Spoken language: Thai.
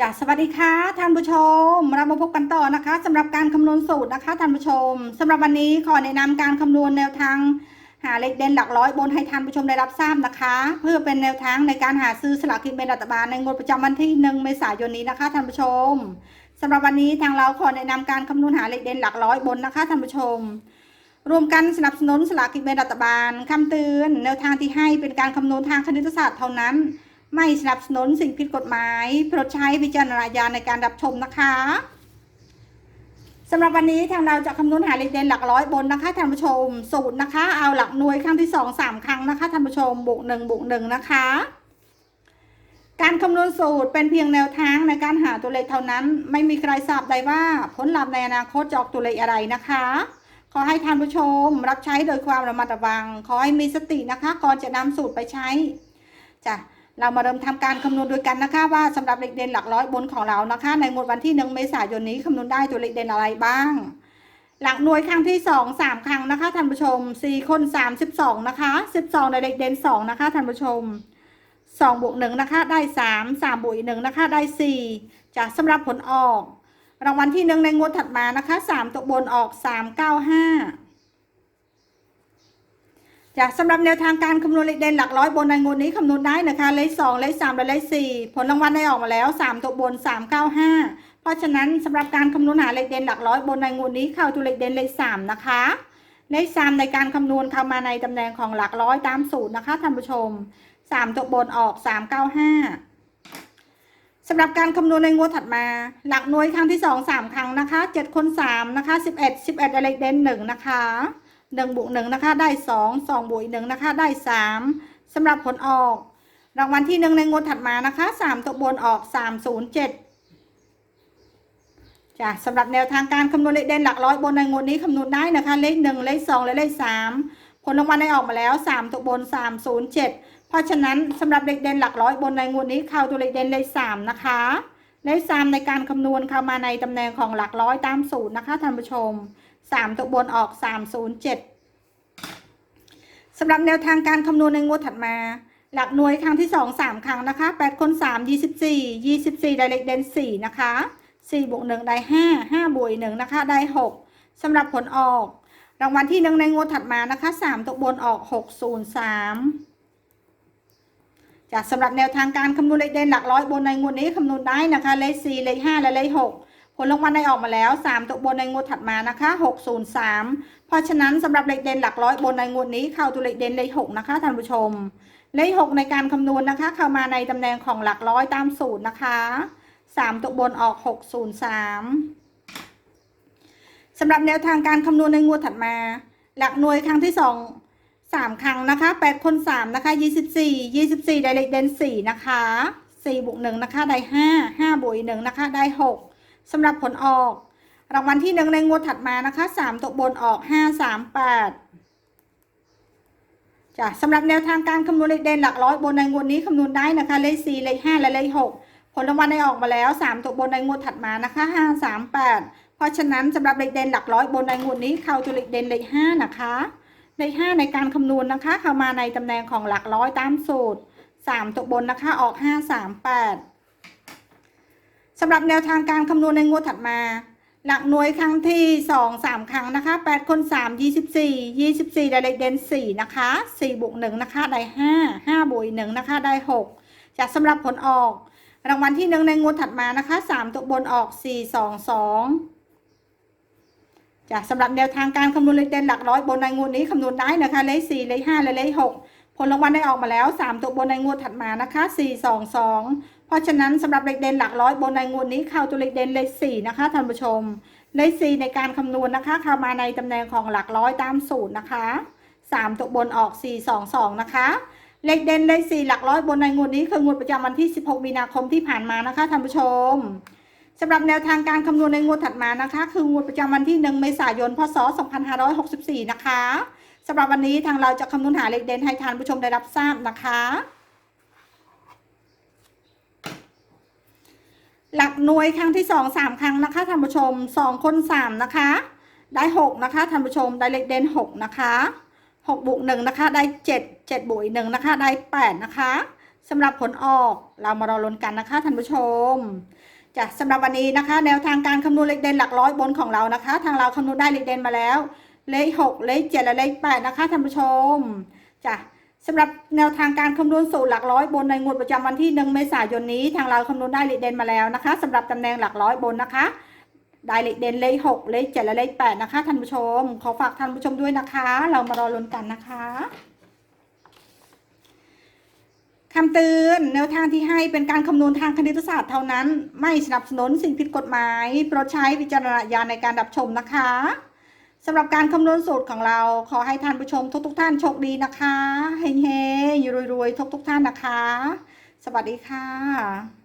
จ้ะสวัสดีค่ะท่านผู้ชม เรามาพบกันต่อนะคะสำหรับการคำนวณสูตรนะคะท่านผู้ชมสำหรับวันนี้ขอแนะนำการคำนวณแนวทางหาเลขเด่นหลักร้อยบนให้ท่านผู้ชมได้รับทราบนะคะ เพื่อเป็นแนวทางในการหาซื้อสลากกินแบ่งรัฐบาลในงวดประจำวันที่1เมษายนนี้นะคะท่านผู้ชมสำหรับวันนี้ทางเราขอแนะนำการคำนวณหาเลขเด่นหลักร้อยบนนะคะท่านผู้ชมรวมกันสนับสนุนสลากกินแบ่งรัฐบาลคำเตือนแนวทางที่ให้เป็นการคำนวณทางคณิตศาสตร์เท่านั้น ไม่สนับสนุนสิ่งผิดกฎหมายโปรดใช้วิจารณญาณในการรับชมนะคะสำหรับวันนี้ทางเราจะคำนวณหาเลขเด่นหลักร้อยบนนะคะท่านผู้ชม สูตรนะคะ เอาหลักหน่วยครั้งที่สองสามครั้งนะคะท่านผู้ชมบวกหนึ่งบวกหนึ่งนะคะ การคำนวณสูตรเป็นเพียงแนวทางในการหาตัวเลขเท่านั้น ไม่มีใครทราบได้ว่าผลลัพธ์ในอนาคตจะออกตัวเลขอะไรนะคะ ขอให้ท่านผู้ชมรับใช้โดยความระมัดระวัง ขอให้มีสตินะคะ ก่อนจะนำสูตรไปใช้จ้ะ เรามาเริ่มทำการคำนวณด้วยกันนะคะ ว่าสำหรับเลขเด่นหลักร้อยบนของเรานะคะ ในงวดวันที่หนึ่งเมษายนนี้คำนวณได้ตัวเลขเด่นอะไรบ้าง หลักหน่วยครั้งที่สองสามครั้งนะคะท่านผู้ชมสี่คนสามสิบสองนะคะสิบสองในเลขเด่นสองนะคะท่านผู้ชมสองบวกหนึ่งนะคะได้สามสามบวกอีกหนึ่งนะคะได้สี่จากสำหรับผลออก รางวัลที่หนึ่งในงวดถัดมานะคะสามตัวบนออกสามเก้าห้า จากสำหรับแนวทางการคำนวณเลขเด่นหลักร้อยบนในงวดนี้คำนวณได้นะคะ เลขสองเลขสามและเลขสี่ผลรางวัลได้ออกมาแล้วสามตัวบนสามเก้าห้าเพราะฉะนั้นสำหรับการคำนวณหาเลขเด่นหลักร้อยบนในงวดนี้เข้าตัวเลขเด่นเลขสามนะคะ เลขสามในการคำนวณเข้ามาในตำแหน่งของหลักร้อยตามสูตรนะคะท่านผู้ชมสามตัวบนออกสามเก้าห้าสำหรับการคำนวณในงวดถัดมา หลักหน่วยครั้งที่สองสามครั้งนะคะเจ็ดคนสามนะคะสิบเอ็ดสิบเอ็ดอะไรเด่นหนึ่งนะคะ หนึ่งบวกหนึ่งนะคะได้สองสองบวกอีกหนึ่งนะคะได้สามสำหรับผลออก รางวัลที่หนึ่งในงวดถัดมานะคะสามตัวบนออกสามศูนย์เจ็ดจ้ะสำหรับแนวทางการคำนวณเลขเด่นหลักร้อยบนในงวดนี้คำนวณได้นะคะ เลขหนึ่งเลขสองและเลขสามผลรางวัลได้ออกมาแล้วสามตัวบนสามศูนย์เจ็ดเพราะฉะนั้นสำหรับเลขเด่นหลักร้อยบนในงวดนี้เข้าตัวเลขเด่นเลขสามนะคะ เลขสามในการคำนวณเข้ามาในตำแหน่งของหลักร้อยตามสูตรนะคะท่านผู้ชมสามตัวบนออกสามศูนย์เจ็ดสำหรับแนวทางการคำนวณในงวดถัดมา หลักหน่วยครั้งที่สองสามครั้งนะคะแปดคนสามยี่สิบสี่ยี่สิบสี่ได้เลขเด่นสี่นะคะสี่บวกหนึ่งได้ห้าห้าบวกหนึ่งนะคะได้หกสำหรับผลออก รางวัลที่หนึ่งในงวดถัดมานะคะสามตัวบนออกหกศูนย์สาม จากสำหรับแนวทางการคำนวณเลขเด่นหลักร้อยบนในงวดนี้คำนวณได้นะคะ เลข4เลข5และเลข6ผลรางวัลได้ออกมาแล้ว 3 ตัวบนในงวดถัดมานะคะ603 เพราะฉะนั้นสำหรับเลขเด่นหลักร้อยบนในงวดนี้เข้าตัวเลขเด่นเลข6นะคะท่านผู้ชม เลข6ในการคำนวณนะคะ เข้ามาในตำแหน่งของหลักร้อยตามสูตรนะคะ 3 ตัวบนออก 603สำหรับแนวทางการคำนวณในงวดถัดมา หลักหน่วยครั้งที่ 2 สามครั้งนะคะแปดคนสามนะคะยี่สิบสี่ยี่สิบสี่ได้เลขเดนสี่นะคะสี่บวกหนึ่งนะคะได้ห้าห้าบวกอีกหนึ่งนะคะได้หกสำหรับผลออก รางวัลที่หนึ่งในงวดถัดมานะคะสามตัวบนออกห้าสามแปดจ้ะสำหรับแนวทางการคำนวณเลขเด่นหลักร้อยบนในงวดนี้คำนวณได้นะคะเลขสี่เลขห้าและเลขหกผลรางวัลได้ออกมาแล้วสามตัวบนในงวดถัดมานะคะห้าสามแปดเพราะฉะนั้นสำหรับเลขเด่นหลักร้อยบนในงวดนี้เข้าตัวเลขเด่นเลขห้านะคะ เลข5ในการคำนวณนะคะ เข้ามาในตำแหน่งของหลักร้อยตามสูตร3ตัวบนนะคะออก5 3 8สำหรับแนวทางการคำนวณในงวดถัดมา หลักหน่วยครั้งที่2 3ครั้งนะคะ8คน3 24 24ได้เลขเด่น4นะคะ4บวก1นะคะได้5 5บวก1นะคะได้6จากสำหรับผลออก รางวัลที่1ในงวดถัดมานะคะ3ตัวบนออก4 2 2 จ้ะสำหรับแนวทางการคำนวณเลขเด่นหลักร้อยบนในงวดนี้คำนวณได้นะคะเลขสี่เลขห้าและเลขหกผลรางวัลได้ออกมาแล้วสามตัวบนในงวดถัดมานะคะสี่สองสองเพราะฉะนั้นสำหรับเลขเด่นหลักร้อยบนในงวดนี้เข้าตัวเลขเด่นเลขสี่นะคะท่านผู้ชม เลขสี่ในการคำนวณนะคะเข้ามาในตำแหน่งของหลักร้อยตามสูตรนะคะสามตัวบนออกสี่สองสองนะคะ เลขเด่นเลขสี่หลักร้อยบนในงวดนี้คืองวดประจำวันที่ 16 มีนาคมที่ผ่านมานะคะท่านผู้ชม สำหรับแนวทางการคำนวณในงวดถัดมานะคะ คืองวดประจำวันที่ 1 เมษายน พศ 2564 นะคะสำหรับวันนี้ทางเราจะคำนวณหาเลขเด่นให้ท่านผู้ชมได้รับทราบนะคะ หลักหน่วยครั้งที่ 2 3 ครั้งนะคะท่านผู้ชม 2 คน 3 นะคะ ได้ 6 นะคะท่านผู้ชมได้เลขเด่น 6 นะคะ6บวก1นะคะได้ 7 7บวกอีก1นะคะได้ 8 นะคะสำหรับผลออกเรามารอลุ้นกันนะคะท่านผู้ชม จ้ะสำหรับวันนี้นะคะ แนวทางการคำนวณเลขเด่นหลักร้อยบนของเรานะคะ ทางเราคำนวณได้เลขเด่นมาแล้ว เลขหกเลขเจ็ดและเลขแปดนะคะท่านผู้ชมจ้ะสำหรับแนวทางการคำนวณสูตรหลักร้อยบนในงวดประจำวันที่หนึ่งเมษายนนี้ ทางเราคำนวณได้เลขเด่นมาแล้วนะคะสำหรับตำแหน่งหลักร้อยบนนะคะได้เลขเด่นเลขหกเลขเจ็ดและเลขแปดนะคะท่านผู้ชม ขอฝากท่านผู้ชมด้วยนะคะ เรามารอลุ้นกันนะคะ คำเตือนแนวทางที่ให้เป็นการคำนวณทางคณิตศาสตร์เท่านั้น ไม่สนับสนุนสิ่งผิดกฎหมายโปรดใช้วิจารณญาณในการรับชมนะคะสำหรับการคำนวณสูตรของเราขอให้ท่านผู้ชมทุกๆท่านโชคดีนะคะเฮ้ๆรวยรวยทุกๆท่านนะคะ สวัสดีค่ะ